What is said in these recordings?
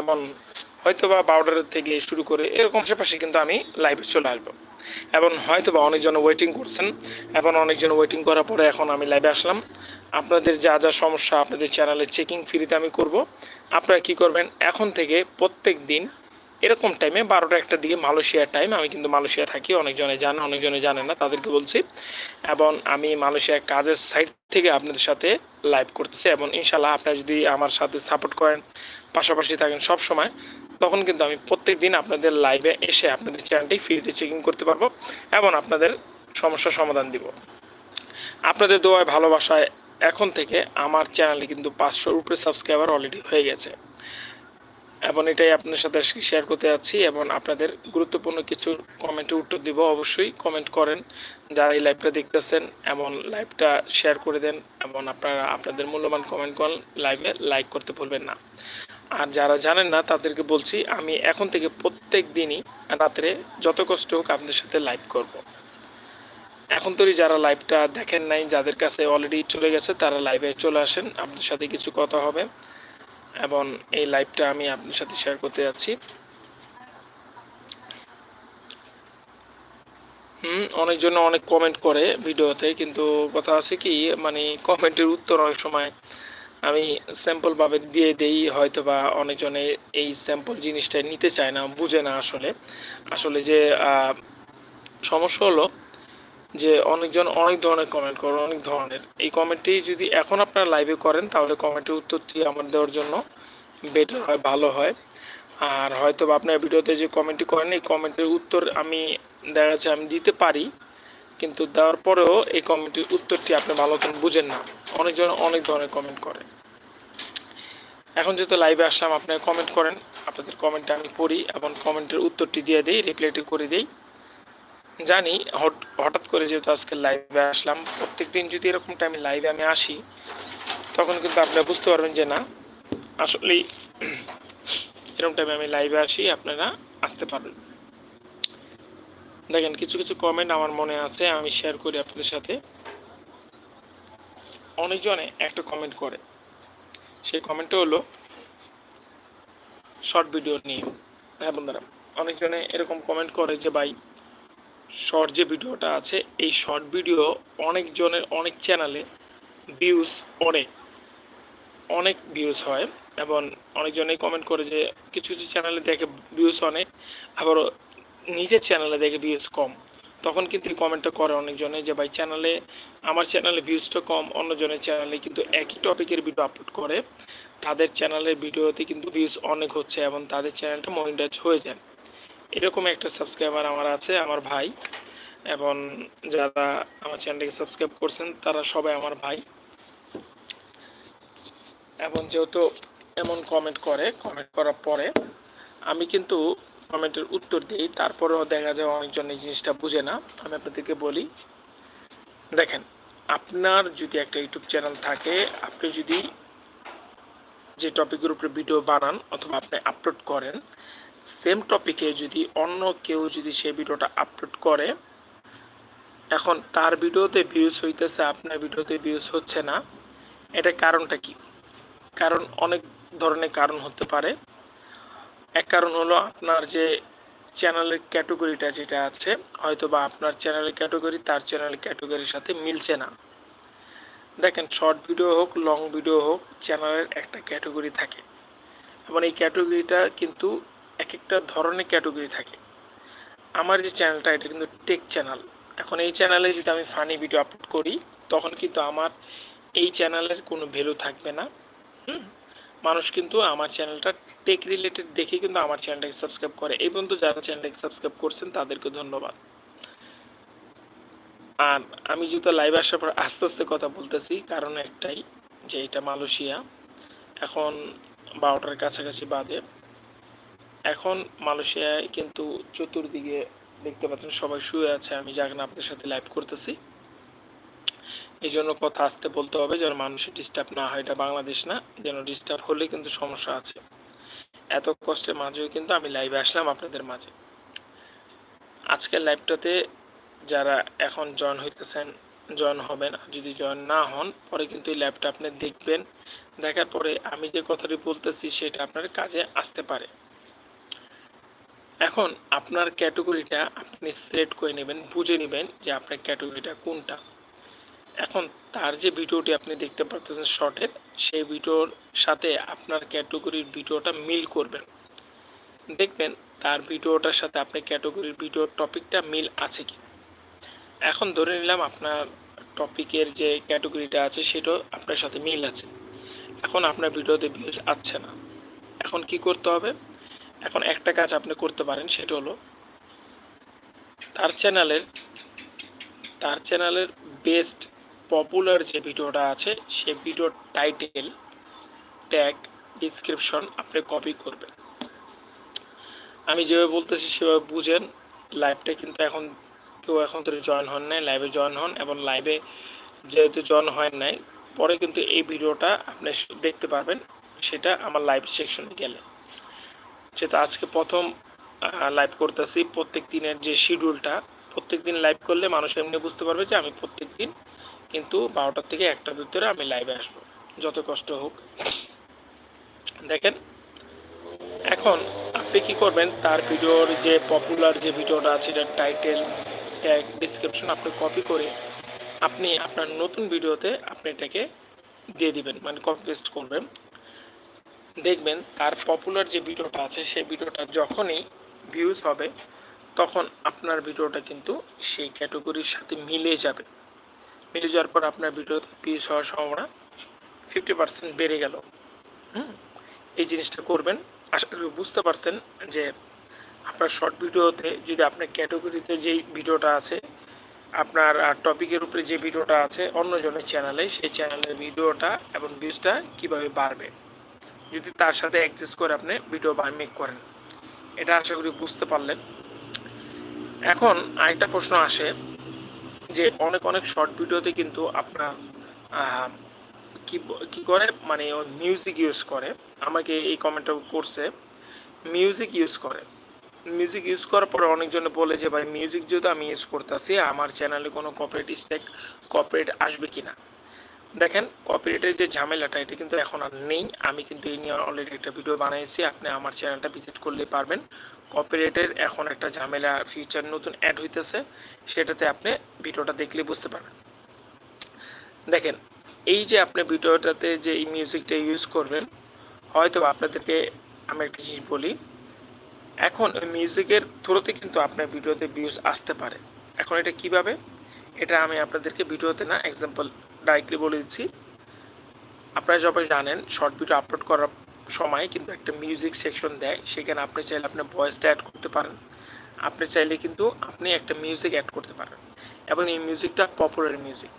এবং হয়তো বা বারোটার থেকে শুরু করে এরকম আশেপাশে কিন্তু আমি লাইভে চলে আসব। এবং হয়তো বা অনেকজন ওয়েটিং করছেন। এখন অনেকজন ওয়েটিং করার পরে এখন আমি লাইভে আসলাম। আপনাদের যা যা সমস্যা আপনাদের চ্যানেলে চেকিং ফ্রিতে আমি করব। আপনারা কি করবেন? এখন থেকে প্রত্যেক দিন এরকম টাইমে বারোটা একটা দিকে মালয়েশিয়ার টাইম আমি কিন্তু মালয়েশিয়া থাকি অনেকজনে জানে অনেকজনে জানে না, তাদেরকে বলছি। এবং আমি মালয়েশিয়ার কাজের সাইড থেকে আপনাদের সাথে লাইভ করতেছি এবং ইনশাল্লাহ আপনারা যদি আমার সাথে সাপোর্ট করেন পাশাপাশি থাকেন সব সময়, তখন কিন্তু আমি প্রত্যেক দিন আপনাদের লাইভে এসে আপনাদের চ্যানেলটি ফ্রিতে চেকিং করতে পারব এবং আপনাদের সমস্যার সমাধান দিব। আপনাদের দোয়ায়, ভালোবাসায় এখন থেকে আমার চ্যানেলে কিন্তু পাঁচশোর উপরে সাবস্ক্রাইবার অলরেডি হয়ে গেছে। এবং এটাই আপনাদের সাথে শেয়ার করতে যাচ্ছি এবং আপনাদের গুরুত্বপূর্ণ কিছু কমেন্টে উত্তর দিব অবশ্যই। কমেন্ট করেন, যারা এই লাইভটা দেখতেছেন এবং লাইভটা শেয়ার করে দেন এবং আপনারা আপনাদের মূল্যবান কমেন্ট করেন লাইভে লাইক করতে ভুলবেন না। আর যারা জানেন না, তাদেরকে বলছি, আমি এখন থেকে প্রত্যেক দিনই রাত্রে যত কষ্ট হোক আপনাদের সাথে লাইভ করব। এখন তৈরি যারা লাইভটা দেখেন নাই, যাদের কাছে অলরেডি চলে গেছে, তারা লাইভে চলে আসেন আপনাদের সাথে কিছু কথা হবে এবং এই লাইভটা আমি আপনার সাথে শেয়ার করতে যাচ্ছি হুম, অনেকজন অনেক কমেন্ট করে ভিডিওতে, কিন্তু কথা আছে কি মানে কমেন্টের উত্তর অনেক সময় আমি স্যাম্পলভাবে দিয়ে দেই হয়তো বা অনেকজনে এই স্যাম্পল জিনিসটা নিতে চায় না, বুঝে না আসলে। আসলে যে সমস্যা হলো যে, অনেকজন অনেক ধরনের কমেন্ট করে, অনেক ধরনের। এই কমেন্টটি যদি এখন আপনারা লাইভে করেন, তাহলে কমেন্টের উত্তরটি আমার দেওয়ার জন্য বেটার হয়, ভালো হয়। আর হয়তো বা আপনার ভিডিওতে যে কমেন্টটি করেন, এই কমেন্টের উত্তর আমি, দেখা যাচ্ছে আমি দিতে পারি। কিন্তু দেওয়ার পরেও এই কমেন্টের উত্তরটি আপনি ভালো করে বুঝেন না। অনেকজন অনেক ধরনের কমেন্ট করে। এখন যেহেতু লাইভে আসলাম আপনারা কমেন্ট করেন, আপনাদের কমেন্টটা আমি পড়ি এবং কমেন্টের উত্তরটি দিয়ে দিই রিপ্লাইটি করে দিই। জানি হঠাৎ করে যেহেতু আজকে লাইভে আসলাম প্রত্যেক দিন যদি এরকম টাইমে লাইভে আমি আসি, তখন কিন্তু আপনারা বুঝতে পারবেন যে না, আসলেই এরকম টাইমে আমি লাইভে আসি, আপনারা আসতে পারবেন। দেখেন, কিছু কিছু কমেন্ট আমার মনে আছে, আমি শেয়ার করি আপনাদের সাথে। অনেকজনে একটা কমেন্ট করে। সেই কমেন্টটা হলো শর্ট ভিডিও নিয়ে। হ্যাঁ বন্ধুরা, অনেকজনে এরকম কমেন্ট করে যে, ভাই শর্ট যে ভিডিওটা আছে, এই শর্ট ভিডিও অনেকজনের, অনেক চ্যানেলে ভিউজ অনেক অনেক ভিউজ হয় এবং অনেকজনেই কমেন্ট করে যে, কিছু কিছু চ্যানেলে দেখে ভিউজ অনেক আবার নিজের চ্যানেলে দেখে ভিউজ কম। তখন কিন্তু কমেন্টটা করে অনেকজনে যে, ভাই চ্যানেলে আমার চ্যানেলে ভিউজটা কম, অন্যজনের চ্যানেলে কিন্তু একই টপিকের ভিডিও আপলোড করে। তাদের চ্যানেলের ভিডিওতে কিন্তু ভিউজ অনেক হচ্ছে এবং তাদের চ্যানেলটা মনিটাইজ হয়ে যায়। এরকম একটা সাবস্ক্রাইবার আমার আছে, আমার ভাই। এবং যারা আমার চ্যানেলটাকে সাবস্ক্রাইব করছেন, তারা সবাই আমার ভাই। এবং যেহেতু এমন কমেন্ট করে কমেন্ট করার পরে আমি কিন্তু কমেন্টের উত্তর দিই, তারপরেও দেখা যায় অনেকজন এই জিনিসটা বুঝে না। আমি আপনাদেরকে বলি, দেখেন, আপনার যদি একটা ইউটিউব চ্যানেল থাকে, আপনি যদি যে টপিকের উপরে ভিডিও বানান অথবা আপনি আপলোড করেন, সেম টপিকে যদি অন্য কেউ যদি সেই ভিডিওটা আপলোড করে, এখন তার ভিডিওতে ভিউজ হইতেছে, আপনার ভিডিওতে ভিউজ হচ্ছে না। এটা কারণটা কি? কারণ অনেক ধরনের কারণ হতে পারে। এক কারণ হলো আপনার যে চ্যানেলের ক্যাটাগরিটা যেটা আছে হয়তো বা আপনার চ্যানেলের ক্যাটাগরি তার চ্যানেলের ক্যাটাগরির সাথে মিলছে না। দেখেন শর্ট ভিডিও হোক লং ভিডিও হোক চ্যানেলের একটা ক্যাটাগরি থাকে। এবং এই ক্যাটাগরিটা কিন্তু এক একটা ধরনের ক্যাটাগরি থাকে। আমার যে চ্যানেলটা এটা কিন্তু টেক চ্যানেল এখন এই চ্যানেলে যদি আমি ফানি ভিডিও আপলোড করি, তখন কিন্তু আমার এই চ্যানেলের কোনো ভ্যালু থাকবে না। হুম? মানুষ কিন্তু আমার চ্যানেলটা টেক রিলেটেড দেখে কিন্তু আমার চ্যানেলটাকে সাবস্ক্রাইব করে। এই পর্যন্ত যারা চ্যানেলটাকে সাবস্ক্রাইব করছেন, তাদেরকে ধন্যবাদ। আর আমি যেহেতু লাইভ আসার পর আস্তে আস্তে কথা বলতেছি, কারণ একটাই যে এটা মালয়েশিয়া। এখন বারোটার কাছাকাছি বাজে। এখন মালয়েশিয়ায় কিন্তু চতুর্দিকে দেখতে পাচ্ছেন সবাই শুয়ে আছে। আমি যেখানে আপনাদের সাথে লাইভ করতেছি। এই জন্য কথা আসতে বলতে হবে যেন মানুষের ডিস্টার্ব না হয়। এটা বাংলাদেশ না, যেন ডিস্টার্ব হলে কিন্তু সমস্যা আছে। এত কষ্টের মাঝেও কিন্তু আমি লাইভে আসলাম আপনাদের মাঝে। আজকের লাইভটাতে যারা এখন জয়েন হইতেছেন জয়েন হবেন যদি জয়েন না হন, পরে কিন্তু এই লাইভটা আপনি দেখবেন। দেখার পরে আমি যে কথাটি বলতেছি, সেটা আপনার কাজে আসতে পারে। এখন আপনার ক্যাটাগরিটা আপনি সিলেক্ট করে নেবেন, বুঝে নেবেন যে আপনার ক্যাটাগরিটা কোনটা। এখন তার যে ভিডিওটি আপনি দেখতে পারতেছেন শর্টের সেই ভিডিওর সাথে আপনার ক্যাটাগরির ভিডিওটা মিল করবেন দেখবেন তার ভিডিওটার সাথে আপনার ক্যাটাগরির ভিডিওর টপিকটা মিল আছে কি? এখন ধরে নিলাম আপনার টপিকের যে ক্যাটাগরিটা আছে, সেটাও আপনার সাথে মিল আছে। এখন আপনার ভিডিওতে ভিউজ আসছে না। এখন কি করতে হবে? এখন একটা কাজ আপনি করতে পারেন, সেটা হলো তার চ্যানেলের তার চ্যানেলের বেস্ট পপুলার যে ভিডিওটা আছে সেই ভিডিওর টাইটেল ট্যাগ ডিসক্রিপশন আপনি কপি করবেন। আমি যেভাবে বলতেছি সেভাবে বুঝেন লাইভটা কিন্তু এখন কেউ এখন তো জয়েন হন নাই লাইভে জয়েন হন এবং লাইভে যেহেতু জয়েন হয় নাই, পরে কিন্তু এই ভিডিওটা আপনি দেখতে পারবেন, সেটা আমার লাইভ সেকশনে গেলে। যেটা আজকে প্রথম লাইভ করতেছি, প্রত্যেক দিনের যে শিডিউলটা প্রত্যেক দিন লাইভ করলে মানুষ এমনি বুঝতে পারবে যে আমি প্রত্যেক দিন কিন্তু বারোটার থেকে একটার ভিতরে আমি লাইভে আসব, যত কষ্ট হোক। দেখেন, এখন আপনি কি করবেন, তার ভিডিওর যে পপুলার যে ভিডিওটা আছে, এটার টাইটেল ট্যাগ ডিসক্রিপশন আপনি কপি করে আপনি আপনার নতুন ভিডিওতে আপনি এটাকে দিয়ে দিবেন মানে কপি পেস্ট করবেন। দেখবেন, তার পপুলার যে ভিডিওটা আছে, সেই ভিডিওটা যখনই ভিউজ হবে, তখন আপনার ভিডিওটা কিন্তু সেই ক্যাটাগরির সাথে মিলে যাবে। মিলে যাওয়ার পর আপনার ভিডিওতে ভিউজ হওয়ার সম্ভাবনা ফিফটি পার্সেন্ট বেড়ে গেল। হুম? এই জিনিসটা করবেন। আশা করি বুঝতে পারছেন যে আপনার শর্ট ভিডিওতে যদি আপনার ক্যাটাগরিতে যেই ভিডিওটা আছে, আপনার টপিকের উপরে যে ভিডিওটা আছে অন্যজনের চ্যানেলে সেই চ্যানেলের ভিডিওটা এবং ভিউজটা কীভাবে বাড়বে? যদি তার সাথে অ্যাডজাস্ট করে আপনি ভিডিও মেক করেন। এটা আশা করি বুঝতে পারলেন। এখন আরেকটা প্রশ্ন আসে যে অনেক অনেক শর্ট ভিডিওতে কিন্তু আপনার কি কি করে মানে মিউজিক ইউজ করে। আমাকে এই কমেন্টটা করছে মিউজিক ইউজ করে। মিউজিক ইউজ করার পরে অনেকজনে বলে যে, ভাই মিউজিক যদি আমি ইউজ করতেছি, আমার চ্যানেলে কোনো কপিরাইট স্ট্যাক কপিরাইট আসবে কি না দেখেন কপিরাইটের যে ঝামেলাটা, এটা কিন্তু এখন আর নেই। আমি কিন্তু এই নিয়ে অলরেডি একটা ভিডিও বানিয়েছি আপনি আমার চ্যানেলটা ভিজিট করলে পারবেন। কপিরাইটের এখন একটা ঝামেলা ফিউচার নতুন অ্যাড হইতেছে, সেটাতে আপনি ভিডিওটা দেখলে বুঝতে পারবেন। দেখেন, এই যে আপনি ভিডিওটাতে যে এই মিউজিকটা ইউজ করবেন, হয়তো আপনাদেরকে আমি একটা জিনিস বলি, এখন মিউজিকের থ্রুতে কিন্তু আপনার ভিডিওতে ভিউজ আসতে পারে। এখন এটা কীভাবে? এটা আমি আপনাদেরকে ভিডিওতে না এক্সাম্পল ডাইরেক্টলি বলে দিচ্ছি। আপনারা সবাই জানেন শর্ট ভিডিও আপলোড করার সময় কিন্তু একটা মিউজিক সেকশন দেয়। সেখানে আপনি চাইলে আপনার ভয়েসটা অ্যাড করতে পারেন। আপনি চাইলে কিন্তু আপনি একটা মিউজিক অ্যাড করতে পারেন। এবং এই মিউজিকটা পপুলার মিউজিক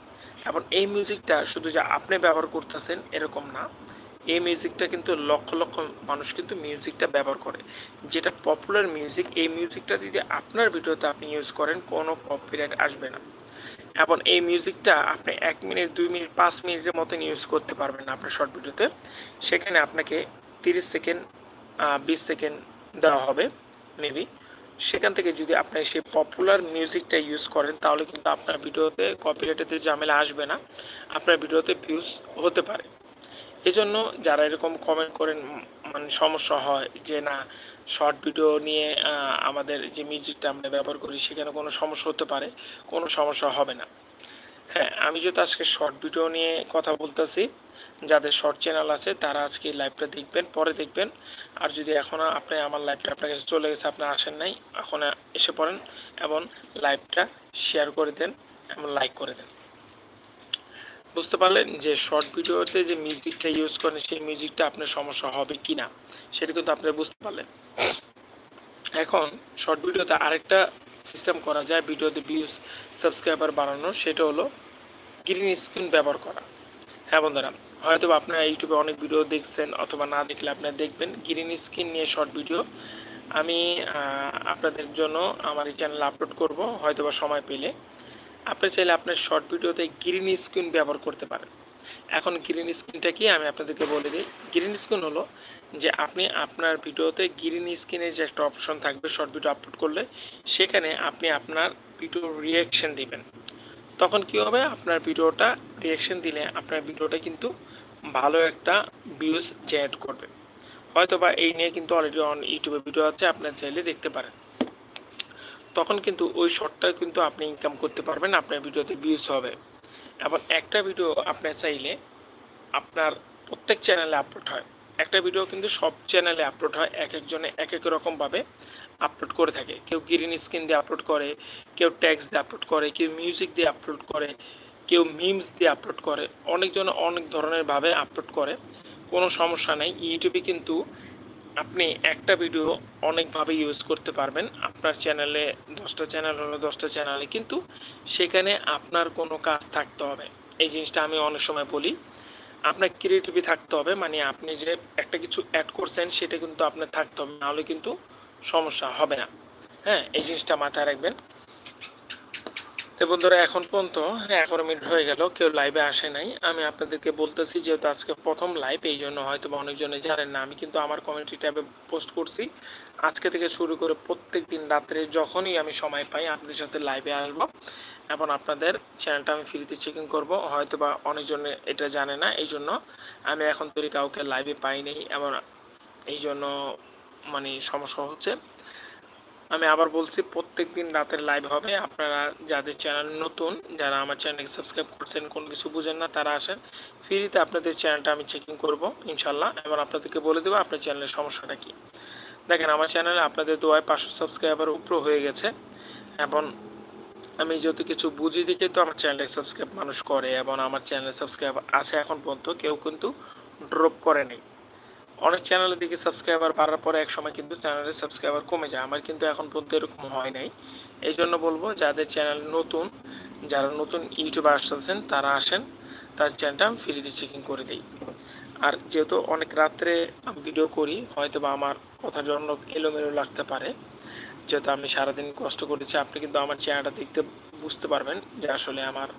এবং এই মিউজিকটা শুধু যে আপনি ব্যবহার করতেছেন এরকম না। এই মিউজিকটা কিন্তু লক্ষ লক্ষ মানুষ কিন্তু মিউজিকটা ব্যবহার করে। যেটা পপুলার মিউজিক এই মিউজিকটা যদি আপনার ভিডিওতে আপনি ইউজ করেন, কোনো কপিরাইট আসবে না। এবং এই মিউজিকটা আপনি এক মিনিট দুই মিনিট পাঁচ মিনিটের মতন ইউজ করতে পারবেন আপনার শর্ট ভিডিওতে সেখানে আপনাকে তিরিশ সেকেন্ড বিশ সেকেন্ড দেওয়া হবে মেবি সেখান থেকে যদি আপনি সেই পপুলার মিউজিকটা ইউজ করেন, তাহলে কিন্তু আপনার ভিডিওতে কপিরাইটের ঝামেলা আসবে না। আপনার ভিডিওতে ভিউজ হতে পারে। এজন্য যারা এরকম কমেন্ট করেন মানে সমস্যা হয় যে, না শর্ট ভিডিও নিয়ে আমাদের যে মিউজিকটা আমরা ব্যবহার করি, সেখানে কোনো সমস্যা হতে পারে, কোনো সমস্যা হবে না। হ্যাঁ আমি যেহেতু আজকে শর্ট ভিডিও নিয়ে কথা বলতেছি, যাদের শর্ট চ্যানেল আছে, তারা আজকে লাইভটা দেখবেন, পরে দেখবেন। আর যদি এখনও আপনি আমার লাইভটা আপনার কাছে চলে গেছে, আপনি আসেন নাই, এখন এসে পড়েন এবং লাইভটা শেয়ার করে দেন এবং লাইক করে দেন। বুঝতে পারলেন যে শর্ট ভিডিওতে যে মিউজিকটা ইউজ করেন, সেই মিউজিকটা আপনার সমস্যা হবে কি না সেটা কিন্তু আপনি বুঝতে পারলেন। এখন শর্ট ভিডিওতে আরেকটা সিস্টেম করা যায়, ভিডিওতে ভিউজ সাবস্ক্রাইবার বানানো সেটা হলো গ্রিন স্ক্রিন ব্যবহার করা। হ্যাঁ বন্ধুরা হয়তো আপনারা ইউটিউবে অনেক ভিডিও দেখছেন, অথবা না দেখলে আপনারা দেখবেন গ্রিন স্ক্রিন নিয়ে শর্ট ভিডিও আমি আপনাদের জন্য আমার এই চ্যানেল আপলোড করব হয়তো বা সময় পেলে। আপনি চাইলে আপনার শর্ট ভিডিওতে গ্রিন স্ক্রিন ব্যবহার করতে পারেন। এখন গ্রিন স্ক্রিনটা কি? আমি আপনাদেরকে বলে দিই। গ্রিন স্ক্রিন হলো যে আপনি আপনার ভিডিওতে গ্রিন স্ক্রিনের যে একটা অপশন থাকবে শর্ট ভিডিও আপলোড করলে, সেখানে আপনি আপনার ভিডিও রিয়াকশন দিবেন। তখন কি হবে? আপনার ভিডিওটা রিয়াকশন দিলে আপনার ভিডিওটা কিন্তু ভালো একটা ভিউজ জেনারেট করবে। হয়তো বা এই নিয়ে কিন্তু অলরেডি অন ইউটিউবে ভিডিও আছে, আপনার চাইলে দেখতে পারেন। তখন কিন্তু ওই শর্টটা কিন্তু আপনি ইনকাম করতে পারবেন, আপনার ভিডিওতে ভিউজ হবে। এবং একটা ভিডিও আপনার চাইলে আপনার প্রত্যেক চ্যানেলে আপলোড হয়। একটা ভিডিও কিন্তু সব চ্যানেলে আপলোড হয়, এক একজনে এক এক রকমভাবে আপলোড করে থাকে। কেউ গ্রিন স্ক্রিন দিয়ে আপলোড করে, কেউ ট্যাক্স দিয়ে আপলোড করে, কেউ মিউজিক দিয়ে আপলোড করে, কেউ মিমস দিয়ে আপলোড করে, অনেকজন অনেক ধরনের ভাবে আপলোড করে। কোনো সমস্যা নেই। ইউটিউবে কিন্তু আপনি একটা ভিডিও অনেকভাবে ইউজ করতে পারবেন। আপনার চ্যানেলে দশটা চ্যানেল হলো, দশটা চ্যানেলে কিন্তু সেখানে আপনার কোনো কাজ থাকতে হবে। এই জিনিসটা আমি অনেক সময় বলি। আপনার ক্রিয়েটিভি থাকতে হবে মানে আপনি যে একটা কিছু অ্যাড করছেন সেটা কিন্তু আপনার থাকতে হবে, নাহলে কিন্তু সমস্যা হবে না। হ্যাঁ এই জিনিসটা মাথায় রাখবেন। তো বন্ধুরা, এখন পর্যন্ত এগারো মিনিট হয়ে গেল, কেউ লাইভে আসে নাই। আমি আপনাদেরকে বলতেছি, যেহেতু আজকে প্রথম লাইভ এই জন্য হয়তো বা অনেকজনে জানেন না, আমি কিন্তু আমার কমিউনিটি ট্যাবে পোস্ট করছি। আজকে থেকে শুরু করে প্রত্যেক দিন রাত্রে যখনই আমি সময় পাই, আপনাদের সাথে লাইভে আসব। এবং আপনাদের চ্যানেলটা আমি ফ্রিতে চেকিং করব, হয়তো বা অনেকজনে এটা জানে না, এই জন্য আমি এখন তৈরি কাউকে লাইভে পাইনি এবং এই জন্য মানে সমস্যা হচ্ছে। আমি আবার বলছি প্রত্যেক দিন রাতের লাইভ হবে। আপনারা যাদের চ্যানেল নতুন, যারা আমার চ্যানেলকে সাবস্ক্রাইব করছেন, কোনো কিছু বুঝেন না, তারা আসেন। ফ্রিতে আপনাদের চ্যানেলটা আমি চেকিং করব ইনশাল্লাহ এবং আপনাদেরকে বলে দেবো, আপনার চ্যানেলের সমস্যাটা কী। দেখেন, আমার চ্যানেলে আপনাদের দোয়ায় পাঁচশো সাবস্ক্রাইবার উপরে হয়ে গেছে। এবং আমি যত কিছু বুঝি দিকে তো আমার চ্যানেলটাকে সাবস্ক্রাইব মানুষ করে, এবং আমার চ্যানেল সাবস্ক্রাইব আছে এখন পর্যন্ত, কেউ কিন্তু ড্রপ করে নেই। অনেক চ্যানেলের দিকে সাবস্ক্রাইবার বাড়ার পরে এক সময় কিন্তু চ্যানেলের সাবস্ক্রাইবার কমে যায়। আমার কিন্তু এখন পর্যন্ত এরকম হয় নাই। এই জন্য বলব, যাদের চ্যানেল নতুন, যারা নতুন ইউটিউবে আসতেছেন, তারা আসেন তার চ্যানেলটা আমি ফ্রিতে চেকিং করে দিই। আর যেহেতু অনেক রাত্রে আমি ভিডিও করি হয়তো বা আমার কথার জন্য এলোমেলো লাগতে পারে। যেহেতু আমি সারাদিন কষ্ট করেছি, আপনি কিন্তু আমার চেহারাটা দেখতে বুঝতে পারবেন যে আসলে আমার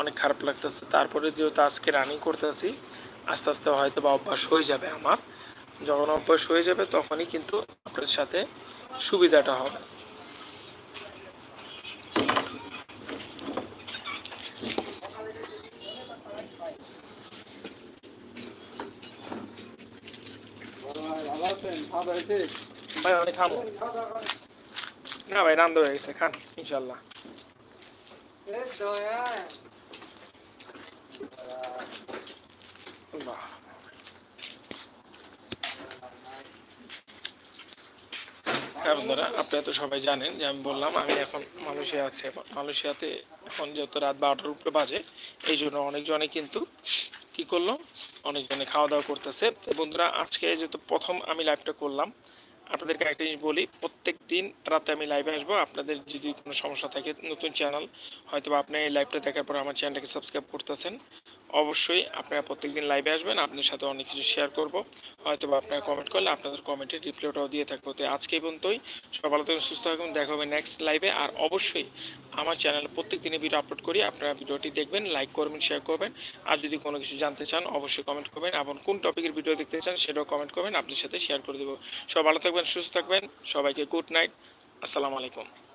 অনেক খারাপ লাগতেছে। তারপরে যেহেতু আজকে রানিং করতেছি, আস্তে আস্তে হয়তো বা অভ্যাস হয়ে যাবে আমার। যখন অভ্যাস হয়ে যাবে তখনই কিন্তু আপনাদের সাথে সুবিধাটা হবে। ভাই, আমি খাব। না ভাই, রান্না হয়ে গেছে, খান ইনশাল্লাহ বাহ। হ্যাঁ আপনারা তো সবাই জানেন যে আমি বললাম, আমি এখন মালয়েশিয়া আছি। মালয়েশিয়াতে এখন যেহেতু রাত বারোটার উপরে বাজে, এই জন্য অনেকজনে কিন্তু কি করল? অনেকজনে খাওয়া দাওয়া করতেছে। তো বন্ধুরা, আজকে যেহেতু প্রথম আমি লাইভটা করলাম, আপনাদেরকে একটা জিনিস বলি, প্রত্যেক দিন রাতে আমি লাইভে আসব। আপনাদের যদি কোনো সমস্যা থাকে, নতুন চ্যানেল হয়তো আপনি এই লাইভটা দেখার পর আমার চ্যানেলটাকে সাবস্ক্রাইব করতেছেন। অবশ্যই আপনারা প্রত্যেকদিন লাইভে আসবেন আপনার সাথে অনেক কিছু শেয়ার করব। হয়তো বা আপনারা কমেন্ট করলে আপনাদের কমেন্টের রিপ্লাইটাও দিয়ে থাকব। তো আজকে পর্যন্তই। সব ভালো থাকবেন, সুস্থ থাকবেন, দেখা হবে নেক্সট লাইভে আর অবশ্যই আমার চ্যানেলে প্রত্যেক দিনে ভিডিও আপলোড করি। আপনারা ভিডিওটি দেখবেন লাইক করবেন শেয়ার করবেন। আর যদি কোনো কিছু জানতে চান, অবশ্যই কমেন্ট করবেন। এবং কোন টপিকের ভিডিও দেখতে চান, সেটাও কমেন্ট করবেন। আপনার সাথে শেয়ার করে দেবো। সব ভালো থাকবেন, সুস্থ থাকবেন। সবাইকে গুড নাইট আসসালামু আলাইকুম।